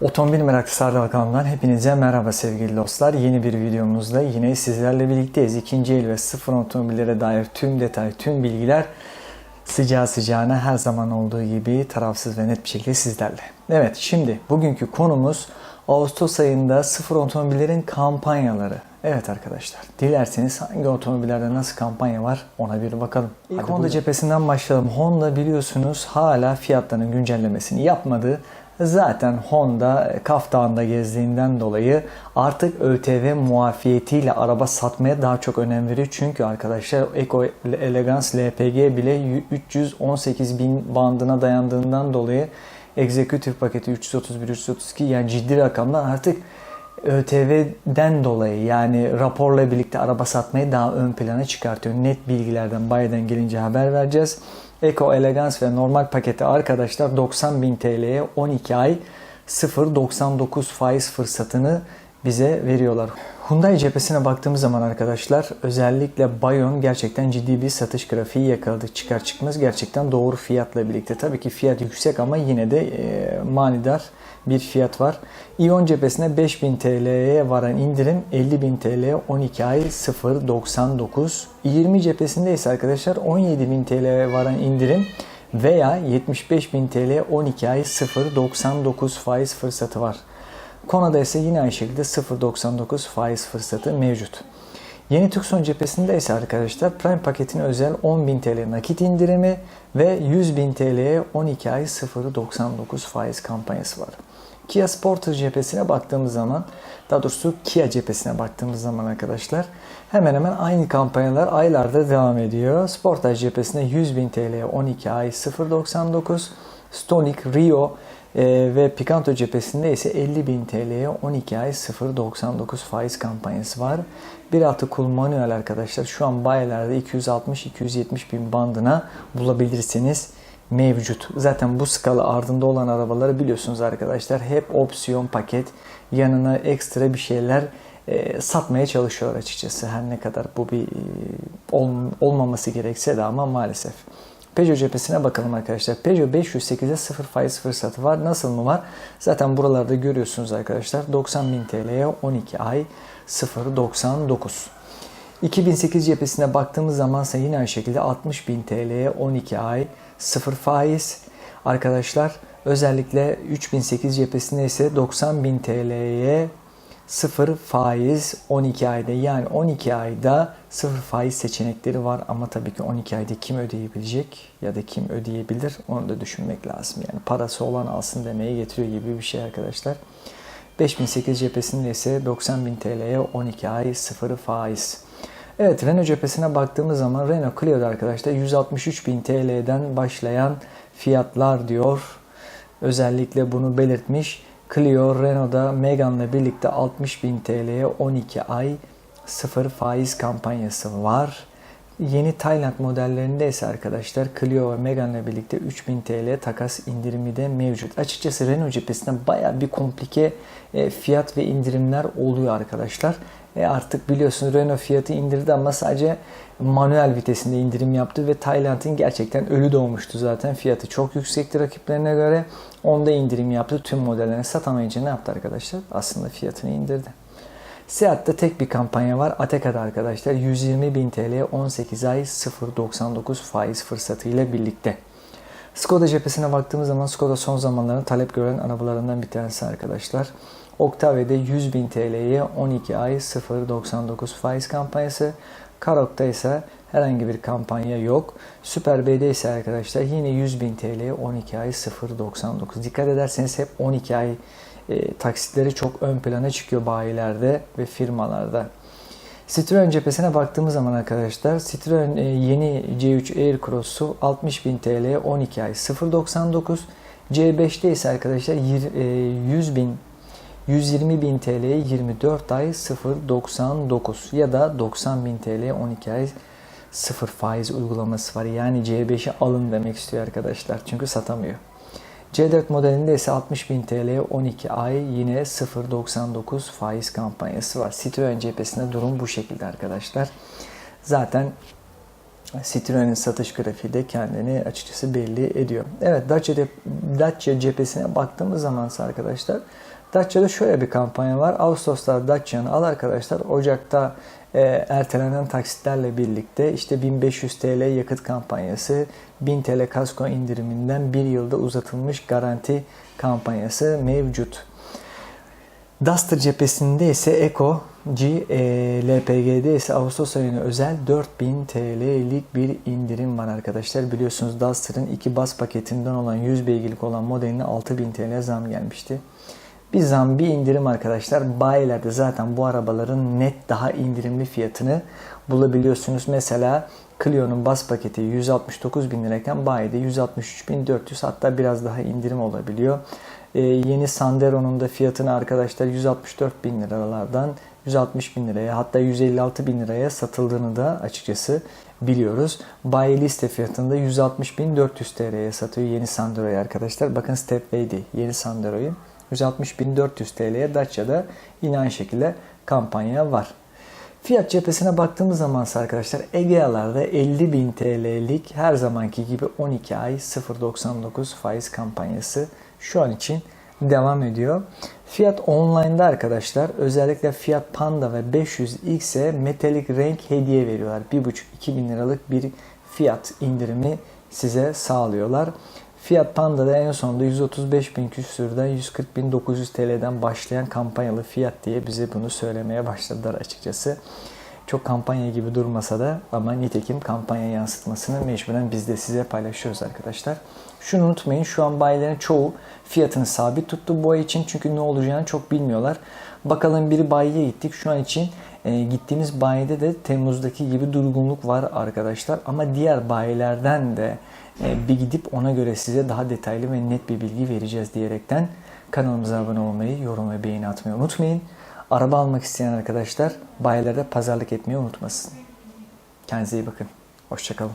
Otomobil Meraklısı kanalından hepinize merhaba sevgili dostlar. Yeni bir videomuzda yine sizlerle birlikteyiz. İkinci el ve sıfır otomobillere dair tüm detay, tüm bilgiler sıcağı sıcağına her zaman olduğu gibi tarafsız ve net bir şekilde sizlerle. Evet şimdi bugünkü konumuz Ağustos ayında sıfır otomobillerin kampanyaları. Evet arkadaşlar dilerseniz hangi otomobillerde nasıl kampanya var ona bir bakalım. İlk Hadi Honda buyurun. cephesinden başlayalım. Honda biliyorsunuz hala fiyatlarının güncellemesini yapmadı. Zaten Honda Kaf Dağı'nda gezdiğinden dolayı artık ÖTV muafiyetiyle araba satmaya daha çok önem veriyor. Çünkü arkadaşlar Eco Elegance LPG bile 318 bin bandına dayandığından dolayı Executive paketi 331-332 yani ciddi rakamlar artık ÖTV'den dolayı yani raporla birlikte araba satmayı daha ön plana çıkartıyor. Net bilgilerden bayiden gelince haber vereceğiz. Eco Elegance ve normal paketi arkadaşlar 90.000 TL'ye 12 ay 0.99 faiz fırsatını bize veriyorlar. Hyundai cephesine baktığımız zaman arkadaşlar özellikle Bayon gerçekten ciddi bir satış grafiği yakaladı. Çıkar çıkmaz gerçekten doğru fiyatla birlikte. Tabii ki fiyat yüksek ama yine de e, manidar bir fiyat var. İon cephesine 5000 TL'ye varan indirim 50.000 TL 12 ay 0.99. 20 cephesinde ise arkadaşlar 17.000 TL'ye varan indirim veya 75.000 TL 12 ay 0.99 faiz fırsatı var. Kona'da ise yine aynı şekilde 0.99 faiz fırsatı mevcut. Yeni Tucson cephesinde ise arkadaşlar Prime paketin özel 10.000 TL nakit indirimi ve 100.000 TL'ye 12 ay 0.99 faiz kampanyası var. Kia Sportage cephesine baktığımız zaman, daha doğrusu Kia cephesine baktığımız zaman arkadaşlar hemen hemen aynı kampanyalar aylarda devam ediyor. Sportage cephesine 100.000 TL'ye 12 ay 0.99, Stonic, Rio e, ve Picanto cephesinde ise 50.000 TL'ye 12 ay 0.99 faiz kampanyası var. Bir altı kul manuel arkadaşlar şu an bayilerde 260-270 bin bandına bulabilirsiniz mevcut. Zaten bu skala ardında olan arabaları biliyorsunuz arkadaşlar. Hep opsiyon paket yanına ekstra bir şeyler e, satmaya çalışıyorlar açıkçası. Her ne kadar bu bir e, ol- olmaması gerekse de ama maalesef. Peugeot cephesine bakalım arkadaşlar. Peugeot 508'e 0 faiz fırsatı var. Nasıl mı var? Zaten buralarda görüyorsunuz arkadaşlar. 90.000 TL'ye 12 ay 0.99. 2008 cephesine baktığımız zaman ise yine aynı şekilde 60.000 TL'ye 12 ay 0 faiz. Arkadaşlar özellikle 3008 cephesinde ise 90.000 TL'ye 0 faiz 12 ayda yani 12 ayda 0 faiz seçenekleri var ama tabii ki 12 ayda kim ödeyebilecek ya da kim ödeyebilir onu da düşünmek lazım. Yani parası olan alsın demeye getiriyor gibi bir şey arkadaşlar. 5008 cephesinde ise 90.000 TL'ye 12 ay 0 faiz. Evet Renault cephesine baktığımız zaman Renault Clio'da arkadaşlar 163.000 TL'den başlayan fiyatlar diyor. Özellikle bunu belirtmiş. Clio Renault'da Megane'la birlikte 60.000 TL'ye 12 ay 0 faiz kampanyası var. Yeni Tayland modellerinde ise arkadaşlar Clio ve Megane'la birlikte 3000 TL takas indirimi de mevcut. Açıkçası Renault cephesinde baya bir komplike e, fiyat ve indirimler oluyor arkadaşlar. E artık biliyorsunuz Renault fiyatı indirdi ama sadece manuel vitesinde indirim yaptı ve Tayland'ın gerçekten ölü doğmuştu zaten. Fiyatı çok yüksekti rakiplerine göre. Onda indirim yaptı. Tüm modellerini satamayınca ne yaptı arkadaşlar? Aslında fiyatını indirdi. Seat'te tek bir kampanya var. Ateka'da arkadaşlar 120.000 TL 18 ay 0.99 faiz fırsatıyla birlikte. Skoda cephesine baktığımız zaman Skoda son zamanların talep gören arabalarından bir tanesi arkadaşlar. Octavia'da 100.000 TL'ye 12 ay 0.99 faiz kampanyası. Karok'ta ise herhangi bir kampanya yok. Super B'de ise arkadaşlar yine 100.000 TL'ye 12 ay 0.99. Dikkat ederseniz hep 12 ay e, taksitleri çok ön plana çıkıyor bayilerde ve firmalarda. Citroen cephesine baktığımız zaman arkadaşlar Citroen e, yeni C3 Aircross'u 60.000 TL 12 ay 0.99 C5'te ise arkadaşlar yir- e, 100.000 120.000 TL'ye 24 ay 0.99 ya da 90.000 TL 12 ay 0 faiz uygulaması var. Yani C5'i alın demek istiyor arkadaşlar. Çünkü satamıyor. C4 modelinde ise 60.000 TL 12 ay yine 0.99 faiz kampanyası var. Citroen cephesinde durum bu şekilde arkadaşlar. Zaten Citroen'in satış grafiği de kendini açıkçası belli ediyor. Evet Dacia, de, Dacia cephesine baktığımız zaman arkadaşlar Dacia'da şöyle bir kampanya var. Ağustos'ta Dacia'nı al arkadaşlar. Ocak'ta e, ertelenen taksitlerle birlikte işte 1500 TL yakıt kampanyası, 1000 TL kasko indiriminden bir yılda uzatılmış garanti kampanyası mevcut. Duster cephesinde ise Eco G, e, LPG'de ise Ağustos ayına özel 4000 TL'lik bir indirim var arkadaşlar. Biliyorsunuz Duster'ın iki bas paketinden olan 100 beygirlik olan modeline 6000 TL zam gelmişti. Bir zam bir indirim arkadaşlar. Bayilerde zaten bu arabaların net daha indirimli fiyatını bulabiliyorsunuz. Mesela Clio'nun bas paketi 169 bin lirayken bayide 163.400 hatta biraz daha indirim olabiliyor. Ee, yeni Sandero'nun da fiyatını arkadaşlar 164 bin liralardan 160 bin liraya hatta 156 bin liraya satıldığını da açıkçası biliyoruz. Bayi liste fiyatında 160.400 TL'ye satıyor yeni Sandero'yu arkadaşlar. Bakın Stepway yeni Sandero'yu 160.400 TL'ye Dacia'da yine aynı şekilde kampanya var. Fiyat cephesine baktığımız zaman arkadaşlar Egea'larda 50.000 TL'lik her zamanki gibi 12 ay 0.99 faiz kampanyası şu an için devam ediyor. Fiyat online'da arkadaşlar özellikle Fiat Panda ve 500X'e metalik renk hediye veriyorlar. 1.5-2 bin liralık bir fiyat indirimi size sağlıyorlar. Fiat Panda'da en sonunda 135 bin küsürden 140 bin 900 TL'den başlayan kampanyalı fiyat diye bize bunu söylemeye başladılar açıkçası. Çok kampanya gibi durmasa da ama nitekim kampanya yansıtmasını mecburen biz de size paylaşıyoruz arkadaşlar. Şunu unutmayın şu an bayilerin çoğu fiyatını sabit tuttu bu ay için çünkü ne olacağını çok bilmiyorlar. Bakalım bir bayiye gittik şu an için e, gittiğimiz bayide de Temmuz'daki gibi durgunluk var arkadaşlar ama diğer bayilerden de e, bir gidip ona göre size daha detaylı ve net bir bilgi vereceğiz diyerekten kanalımıza abone olmayı, yorum ve beğeni atmayı unutmayın. Araba almak isteyen arkadaşlar bayilerde pazarlık etmeyi unutmasın. Kendinize iyi bakın. Hoşçakalın.